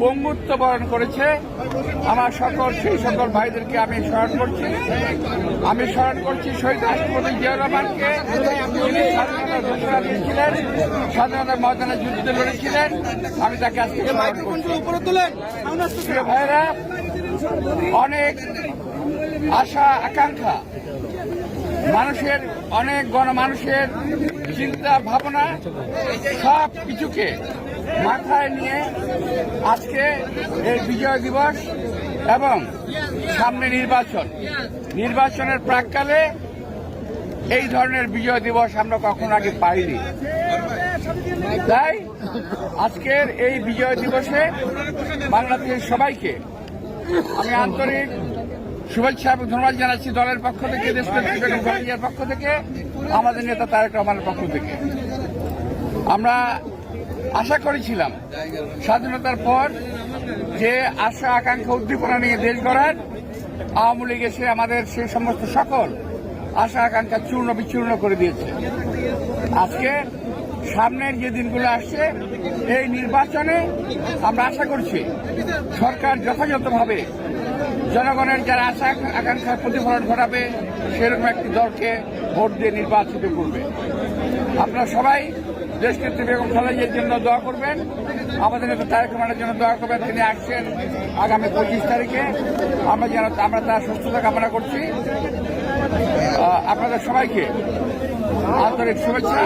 পঙ্গুত্ব বরণ করেছে। আমার সকল সেই সকল ভাইদেরকে আমি স্মরণ করছি। আমি স্মরণ করছি শহীদ রাষ্ট্রপতি জিয়া রহমানকে যিনি স্বাধীনতার ঘোষণা দিয়েছিলেন স্বাধীনতার ময়দানে যুদ্ধ লড়েছিলেন। আমি তাকে আজকে ভাইরা অনেক আশা আকাঙ্ক্ষা মানুষের, অনেক গণমানুষের চিন্তা, ভাবনা, সব কিছুকে মাথায় নিয়ে আজকে এই বিজয় দিবস এবং সামনে নির্বাচন। নির্বাচনের প্রাককালে এই ধরনের বিজয় দিবস আমরা কখনো আগে পাইনি। তাই আজকের এই বিজয় দিবসে বাংলাদেশের সবাইকে আমি আন্তরিক শুভেচ্ছা এবং ধন্যবাদ জানাচ্ছি দলের পক্ষ থেকে, দেশ বেগম পক্ষ থেকে, আমাদের নেতা তারেক রহমানের পক্ষ থেকে। আমরা আশা করেছিলাম স্বাধীনতার পর যে আশা, আকাঙ্ক্ষা, উদ্দীপনা নিয়ে দেশ গড়ার, আওয়ামী লীগ এসে আমাদের সে সমস্ত সকল আশা, আকাঙ্ক্ষা চূর্ণ বিচূর্ণ করে দিয়েছে। আজকে সামনের যে দিনগুলো আসছে, এই নির্বাচনে আমরা আশা করছি সরকার যথাযথভাবে জনগণের যারা আশা আকাঙ্ক্ষার প্রতিফলন ঘটাবে, সেরকম একটি দলকে ভোট দিয়ে নির্বাচিত করবে। আপনারা সবাই দেশ নেত্রী বেগম খালেদার জন্য দোয়া করবেন। আমাদের নেতা তারেক রহমানের জন্য দোয়া করবেন। তিনি আসছেন আগামী পঁচিশ তারিখে। আমরা যেন, আমরা তার সুস্থতা কামনা করছি। আপনাদের সবাইকে আন্তরিক শুভেচ্ছা।